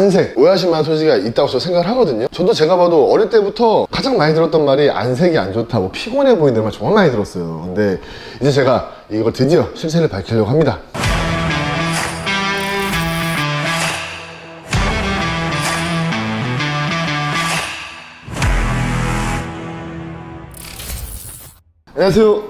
안색. 오해하실 만한 소지가 있다고 저 생각을 하거든요. 저도 제가 봐도 어릴 때부터 가장 많이 들었던 말이 안색이 안 좋다고 피곤해 보인다는 말 정말 많이 들었어요. 근데 이제 제가 이걸 드디어 실체를 밝히려고 합니다. 안녕하세요.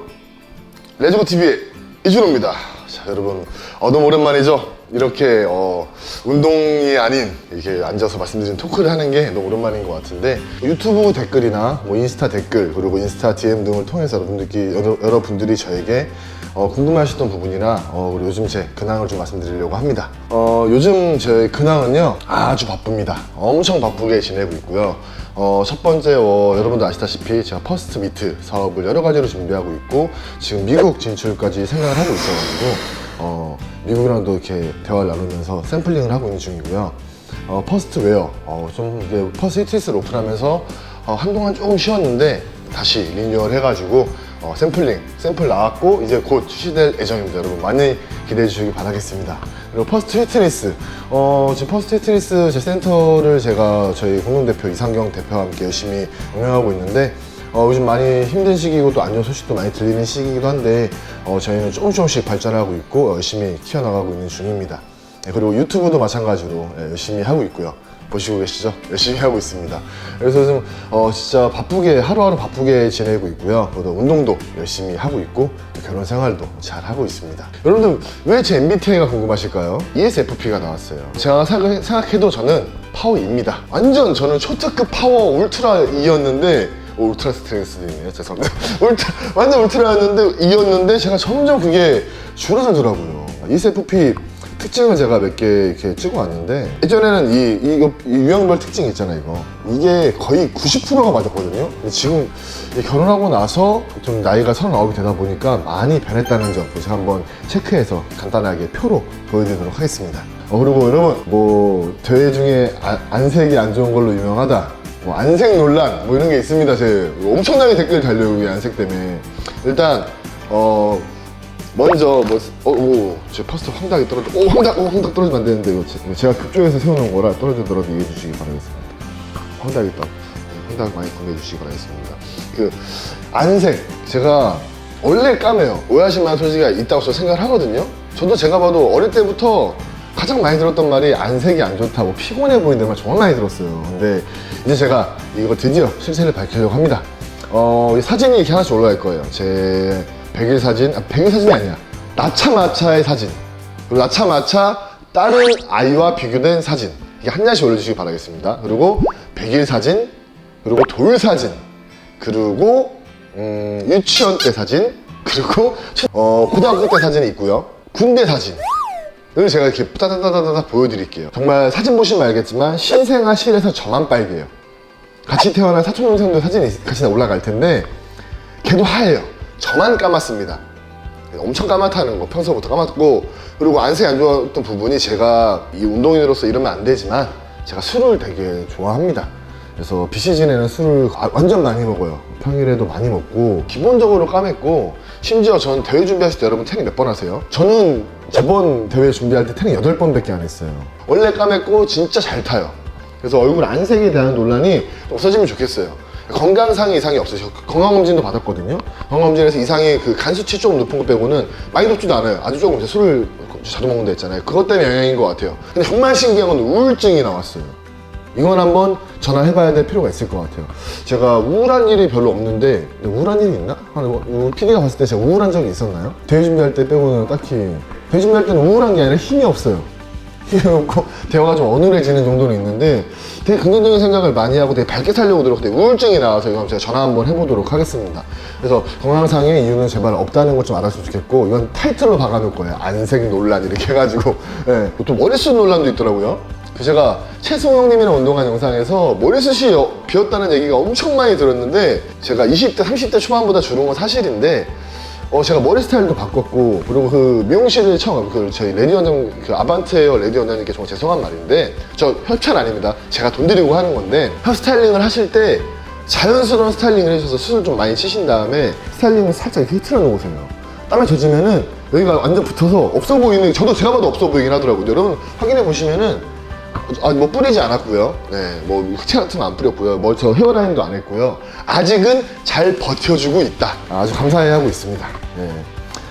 레저고 TV의 이준호입니다. 자, 여러분, 어, 너무 오랜만이죠? 이렇게, 어, 운동이 아닌, 이렇게 앉아서 말씀드린 토크를 하는 게 너무 오랜만인 것 같은데, 유튜브 댓글이나 뭐 인스타 댓글, 그리고 인스타 DM 등을 통해서 여러분들이, 여러, 여러분들이 저에게 어, 궁금해하셨던 부분이나, 어, 그리고 요즘 제 근황을 좀 말씀드리려고 합니다. 어, 요즘 제 근황은요, 아주 바쁩니다. 엄청 바쁘게 지내고 있고요. 어, 첫 번째, 어, 여러분도 아시다시피 제가 퍼스트 미트 사업을 여러 가지로 준비하고 있고, 지금 미국 진출까지 생각을 하고 있어가지고, 어, 미국이랑도 이렇게 대화를 나누면서 샘플링을 하고 있는 중이고요. 어, 퍼스트 웨어, 어, 좀 이제 퍼스트 히트리스를 오픈하면서 어, 한동안 조금 쉬었는데, 다시 리뉴얼 해가지고, 어, 샘플링, 샘플 나왔고, 이제 곧 출시될 예정입니다. 여러분 많이 기대해 주시기 바라겠습니다. 그리고 퍼스트 히트니스. 어, 지금 퍼스트 히트니스 제 센터를 제가 저희 공동대표 이상경 대표와 함께 열심히 운영하고 있는데, 어, 요즘 많이 힘든 시기고 또 안 좋은 소식도 많이 들리는 시기이기도 한데, 어, 저희는 조금 조금씩 발전하고 있고, 열심히 키워나가고 있는 중입니다. 네, 그리고 유튜브도 마찬가지로 예, 열심히 하고 있고요. 보시고 계시죠? 열심히 하고 있습니다. 그래서 좀, 어, 진짜 바쁘게, 하루하루 바쁘게 지내고 있고요. 그리고 운동도 열심히 하고 있고, 결혼 생활도 잘 하고 있습니다. 여러분들, 왜 제 MBTI가 궁금하실까요? ESFP가 나왔어요. 제가 생각- 생각해도 저는 파워입니다. 완전 저는 초특급 파워 울트라 E였는데, 오, 울트라 스트렝스네요. 죄송합니다. 울트라, 완전 울트라였는데, E였는데, 제가 점점 그게 줄어들더라고요. ESFP 특징을 제가 몇 개 이렇게 찍어왔는데 예전에는 이, 이거 이 유형별 특징 있잖아요 이거 이게 거의 90%가 맞았거든요 근데 지금 이 결혼하고 나서 좀 나이가 39이 되다 보니까 많이 변했다는 점 제가 한번 체크해서 간단하게 표로 보여드리도록 하겠습니다 어, 그리고 여러분 뭐 대회 중에 아- 안색이 안 좋은 걸로 유명하다 뭐 안색 논란 뭐 이런 게 있습니다 제 엄청나게 댓글 달려요 이 안색 때문에 일단 어 먼저 뭐, 어, 오, 제 퍼스트 황당히 떨어져. 오, 황당, 오, 황당 떨어지면 안 되는데, 이거 제- 제가 그쪽에서 세워놓은 거라 떨어지더라도 이해해 주시기 바라겠습니다. 황당히 떨, 황당 많이 공개해 주시기 바라겠습니다. 그, 안색. 제가 원래 까매요. 오해하실 만한 소지가 있다고 저 생각을 하거든요. 저도 제가 봐도 어릴 때부터 가장 많이 들었던 말이 안색이 안 좋다고 피곤해 보인다는 말 정말 많이 들었어요. 근데 이제 제가 이거 드디어 실체를 밝히려고 합니다. 어, 이 사진이 이렇게 하나씩 올라갈 거예요. 제 100일 사진, 아, 100일 사진이 아니야. 나차마차의 사진. 그리고 나차마차 다른 아이와 비교된 사진. 이게 한 장씩 올려주시기 바라겠습니다. 그리고 100일 사진, 그리고 돌 사진, 그리고 음, 유치원 때 사진, 그리고 어, 고등학교 때 사진이 있고요. 군대 사진. 을 제가 이렇게 따다다다다 보여드릴게요. 정말 사진 보시면 알겠지만 신생아 실에서 저만 빨개요. 같이 태어난 사촌 동생도 사진이 같이 올라갈 텐데 걔도 하얘요. 저만 까맣습니다. 엄청 까맣다는 거 평소부터 까맣고 그리고 안색이 안 좋았던 부분이 제가 이 운동인으로서 이러면 안 되지만 제가 술을 되게 좋아합니다. 그래서 비시즌에는 술을 아- 완전 많이 먹어요. 평일에도 많이 먹고 기본적으로 까맸고 심지어 전 대회 준비하실 때 여러분 태닝 몇 번 하세요? 저는 저번 대회 준비할 때 태닝 8번 밖에 안 했어요. 원래 까맸고 진짜 잘 타요. 그래서 얼굴 안색에 대한 논란이 없어지면 좋겠어요. 건강상의 이상이 없으셔. 건강검진도 받았거든요. 건강검진에서 이상이 그 간 수치 조금 높은 거 빼고는 많이 높지도 않아요. 아주 조금 이제 술을 자주 먹는다 했잖아요. 그것 때문에 영향인 것 같아요. 근데 정말 신기한 건 우울증이 나왔어요. 이건 한번 전화해봐야 될 필요가 있을 것 같아요. 제가 우울한 일이 별로 없는데 우울한 일이 있나? 아, 뭐, PD가 봤을 때 제가 우울한 적이 있었나요? 대회 준비할 때 빼고는 딱히 대회 준비할 때는 우울한 게 아니라 힘이 없어요. 힘이 없고 대화가 좀 어눌해지는 정도는 있는데 되게 긍정적인 생각을 많이 하고 되게 밝게 살려고 노력하고 우울증이 나와서 이건 제가 전화 한번 해보도록 하겠습니다. 그래서 건강상의 이유는 제발 없다는 것좀 알았으면 좋겠고 이건 타이틀로 박아놓을 거예요. 안색 논란 이렇게 해가지고 예. 또 머리숱 논란도 있더라고요. 그 제가 최승형님이랑 운동한 영상에서 머리숱이 여- 비었다는 얘기가 엄청 많이 들었는데 제가 20대, 30대 초반보다 줄은 건 사실인데 어, 제가 머리 스타일도 바꿨고, 그리고 그 미용실을 처음, 그 저희 레디 원장, 그 아반트에어 레디 원장님께 정말 죄송한 말인데, 저 협찬 아닙니다. 제가 돈 드리고 하는 건데, 헤어 스타일링을 하실 때 자연스러운 스타일링을 해주셔서 수술 좀 많이 치신 다음에 스타일링을 살짝 이렇게 흐트러 놓으세요. 땀에 젖으면은 여기가 완전 붙어서 없어 보이는, 저도 제가 봐도 없어 보이긴 하더라고요. 여러분 확인해 보시면은 아, 뭐 뿌리지 않았고요. 네, 뭐 흑채 같은 거 안 뿌렸고요. 뭐 저 헤어라인도 안 했고요. 아직은 잘 버텨주고 있다. 아주 감사해 하고 있습니다. 네.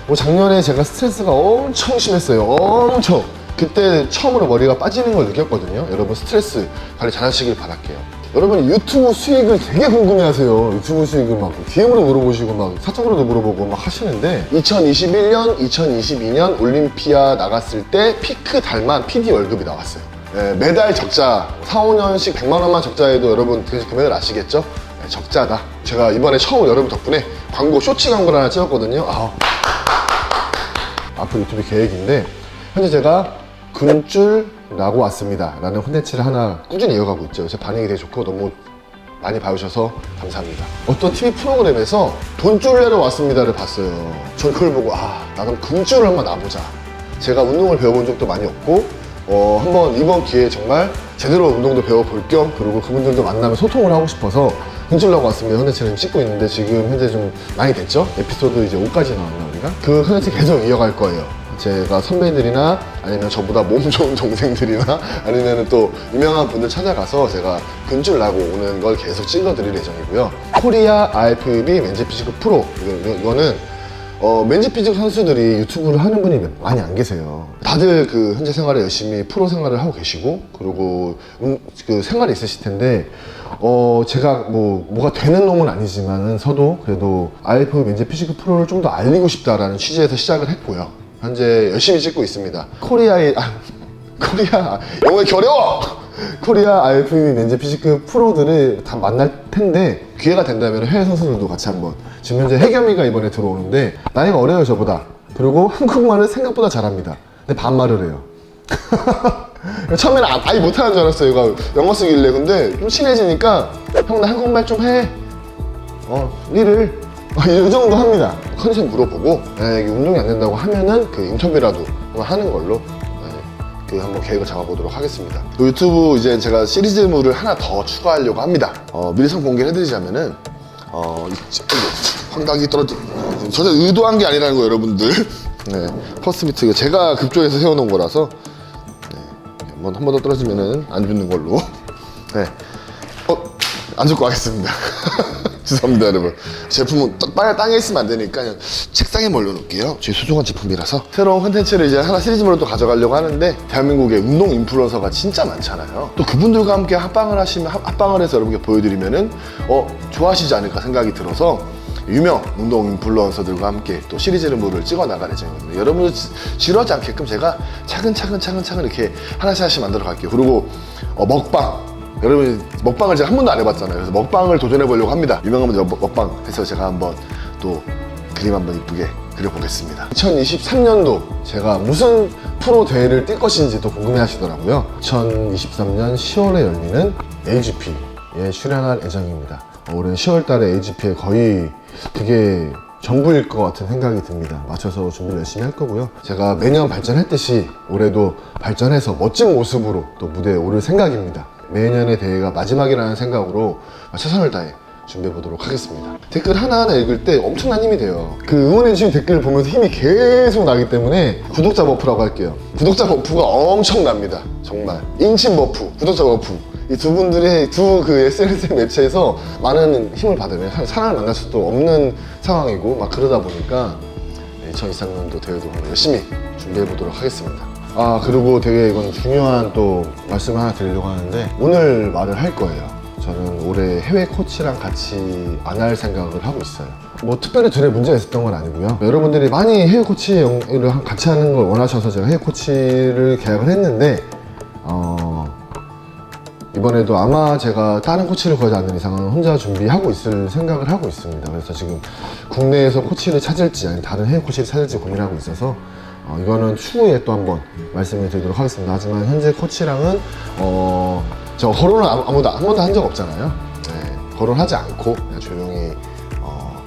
뭐 작년에 제가 스트레스가 엄청 심했어요. 엄청. 그때 처음으로 머리가 빠지는 걸 느꼈거든요. 여러분 스트레스 관리 잘 하시길 바랄게요. 여러분 유튜브 수익을 되게 궁금해하세요. 유튜브 수익을 막 DM으로 물어보시고 막 사적으로도 물어보고 막 하시는데 2021년, 2022년 올림피아 나갔을 때 피크 달만 PD 월급이 나왔어요. 예, 매달 적자 4, 5년씩 100만 원만 적자해도 여러분 그 금액을 아시겠죠? 예, 적자다. 제가 이번에 처음 여러분 덕분에 광고 쇼츠 광고를 하나 찍었거든요. 아, 앞으로 유튜브 계획인데 현재 제가 금줄라고 왔습니다 라는 콘텐츠를 하나 꾸준히 이어가고 있죠 제 반응이 되게 좋고 너무 많이 봐주셔서 감사합니다 어떤 TV 프로그램에서 돈줄 내러 왔습니다를 봤어요 전 그걸 보고 아 나도 금줄을 한번 놔보자 제가 운동을 배워본 적도 많이 없고 어, 한번 이번 기회에 정말 제대로 운동도 배워볼 겸 그리고 그분들도 만나면 소통을 하고 싶어서 금줄라고 왔습니다. 콘텐츠를 찍고 있는데 지금 현재 좀 많이 됐죠? 에피소드 이제 5까지 나왔나 우리가? 그 콘텐츠 계속 이어갈 거예요. 제가 선배들이나 아니면 저보다 몸 좋은 동생들이나 아니면 또 유명한 분들 찾아가서 제가 근줄 나고 오는 걸 계속 찍어드릴 예정이고요. 코리아 IFBB 맨즈 피지크 프로. 이거, 이거는 어, 맨즈 피지크 선수들이 유튜브를 하는 분이 많이 안 계세요. 다들 그 현재 생활에 열심히 프로 생활을 하고 계시고 그리고 음, 그 생활이 있으실 텐데 어 제가 뭐 뭐가 되는 놈은 아니지만은 서도 그래도 IFBB 맨즈 피지크 프로를 좀 더 알리고 싶다라는 취지에서 시작을 했고요. 현재 열심히 찍고 있습니다. 코리아의 아, 코리아 영어에 겨려워. 코리아 IFB 렌즈 피지크 프로들을 다 만날 텐데 기회가 된다면 해외 선수들도 같이 한번 지금 현재 해겸이가 이번에 들어오는데 나이가 어려요 저보다. 그리고 한국말을 생각보다 잘합니다. 근데 반말을 해요. 처음에는 아, 아예 못하는 줄 알았어요. 얘가 영어 쓰길래. 근데 좀 친해지니까 형 나 한국말 좀해. 어, 일을. 어, 이 정도 합니다. 컨디션 물어보고 네, 이게 운동이 안 된다고 하면은 그 인터뷰라도 하는 걸로. 네, 그 한번 계획을 잡아보도록 하겠습니다. 또 유튜브 이제 제가 시리즈물을 하나 더 추가하려고 합니다. 어, 미리성 공개를 해드리자면은 어, 황당이 떨어지 전혀 의도한 게 아니라는 거 여러분들. 네, 퍼스미트 이거 제가 급조해서 세워놓은 거라서 네, 한번 한 번 더 떨어지면은 안 죽는 걸로. 네. 어, 안 죽고 하겠습니다. 죄송합니다, 여러분. 제품은 땅- 땅에, 땅에 있으면 안 되니까 책상에 몰려놓을게요. 제 소중한 제품이라서. 새로운 콘텐츠를 이제 하나 시리즈물로 또 가져가려고 하는데, 대한민국에 운동 인플루언서가 진짜 많잖아요. 또 그분들과 함께 합방을 하시면, 합- 합방을 해서 여러분께 보여드리면은, 어, 좋아하시지 않을까 생각이 들어서, 유명 운동 인플루언서들과 함께 또 시리즈물을 찍어 나갈 예정입니다. 여러분들 지- 지루하지 않게끔 제가 차근차근 차근차근 이렇게 하나씩 하나씩 만들어 갈게요. 그리고 어, 먹방 여러분 먹방을 제가 한 번도 안 해봤잖아요. 그래서 먹방을 도전해 보려고 합니다. 유명한 먹- 먹방 해서 제가 한번 또 그림 한번 이쁘게 그려보겠습니다. 2023년도 제가 무슨 프로 대회를 뛸 것인지 또 궁금해 하시더라고요. 2023년 10월에 열리는 AGP에 출연할 예정입니다. 어, 올해 10월 달에 AGP에 거의 그게 전부일 것 같은 생각이 듭니다. 맞춰서 준비를 열심히 할 거고요. 제가 매년 발전했듯이 올해도 발전해서 멋진 모습으로 또 무대에 오를 생각입니다. 매년의 대회가 마지막이라는 생각으로 최선을 다해 준비해 보도록 하겠습니다. 댓글 하나하나 읽을 때 엄청난 힘이 돼요. 그 응원해 주신 댓글을 보면서 힘이 계속 나기 때문에 구독자 버프라고 할게요. 구독자 버프가 엄청납니다. 정말. 인친 버프, 구독자 버프. 이 두 분들의 두 그 SNS 매체에서 많은 힘을 받으면 한 사람을 만날 수도 없는 상황이고 막 그러다 보니까 2023년도 대회도 열심히 준비해 보도록 하겠습니다. 아 그리고 되게 이건 중요한 또 말씀 하나 드리려고 하는데 오늘 말을 할 거예요. 저는 올해 해외 코치랑 같이 안 할 생각을 하고 있어요. 뭐 특별히 둘의 문제가 있었던 건 아니고요. 여러분들이 많이 해외 코치 를 같이 하는 걸 원하셔서 제가 해외 코치를 계약을 했는데 어, 이번에도 아마 제가 다른 코치를 구하지 않는 이상은 혼자 준비하고 있을 생각을 하고 있습니다. 그래서 지금 국내에서 코치를 찾을지 아니면 다른 해외 코치를 찾을지 고민하고 있어서 어, 이거는 추후에 또 한번 말씀을 드리도록 하겠습니다. 하지만 현재 코치랑은 어, 저 거론을 아무- 아무도 한 번도 한 적 없잖아요. 네, 거론하지 않고 그냥 조용히 어,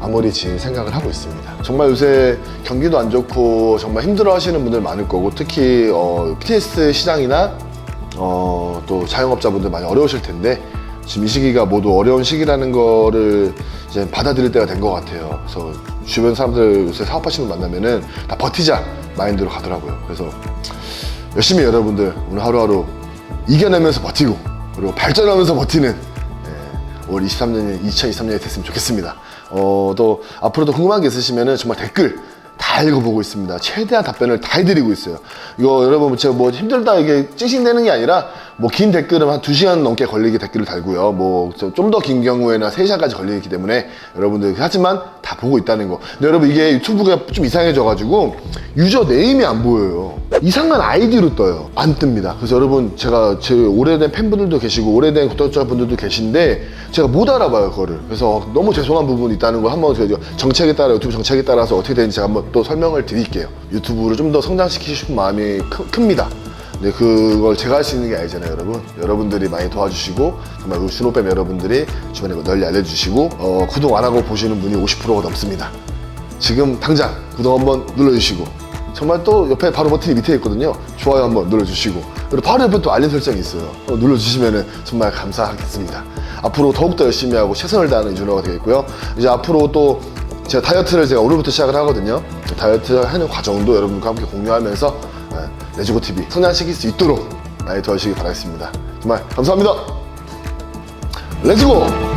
마무리 지을 생각을 하고 있습니다. 정말 요새 경기도 안 좋고 정말 힘들어 하시는 분들 많을 거고 특히 어, PTS 시장이나 어, 또 자영업자분들 많이 어려우실 텐데 지금 이 시기가 모두 어려운 시기라는 거를 이제 받아들일 때가 된 것 같아요. 그래서 주변 사람들 요새 사업하시는 분 만나면은 다 버티자 마인드로 가더라고요. 그래서 열심히 여러분들 오늘 하루하루 이겨내면서 버티고 그리고 발전하면서 버티는 예, 올 23년이 2023년이 됐으면 좋겠습니다. 어, 또 앞으로도 궁금한 게 있으시면은 정말 댓글 다 읽어보고 있습니다. 최대한 답변을 다 해드리고 있어요. 이거 여러분 제가 뭐 힘들다 이게 찡찡대는 게 아니라 뭐 긴 댓글은 한 2시간 넘게 걸리게 댓글을 달고요. 뭐 좀 더 긴 경우에는 3시간까지 걸리기 때문에 여러분들 하지만 다 보고 있다는 거. 근데 여러분 이게 유튜브가 좀 이상해져 가지고 유저 네임이 안 보여요. 이상한 아이디로 떠요. 안 뜹니다. 그래서 여러분 제가 제 오래된 팬분들도 계시고 오래된 구독자분들도 계신데 제가 못 알아봐요 그거를. 그래서 너무 죄송한 부분이 있다는 거 한번 제가 정책에 따라 유튜브 정책에 따라서 어떻게 되는지 제가 한번 또 설명을 드릴게요. 유튜브를 좀 더 성장시키고 싶은 마음이 크, 큽니다. 근데 그걸 제가 할 수 있는 게 아니잖아요, 여러분. 여러분들이 많이 도와주시고 정말 우리 준호뱀 여러분들이 주변에 널리 알려주시고 어, 구독 안 하고 보시는 분이 50%가 넘습니다. 지금 당장 구독 한번 눌러주시고 정말 또 옆에 바로 버튼이 밑에 있거든요. 좋아요 한번 눌러주시고 그리고 바로 옆에 또 알림 설정이 있어요. 어, 눌러주시면 정말 감사하겠습니다. 앞으로 더욱더 열심히 하고 최선을 다하는 이준호가 되겠고요. 이제 앞으로 또 제가 다이어트를 제가 오늘부터 시작을 하거든요. 다이어트 하는 과정도 여러분과 함께 공유하면서 예, 내주고 TV 성장시킬 수 있도록 많이 도와주시기 바라겠습니다. 정말 감사합니다. 렛츠고!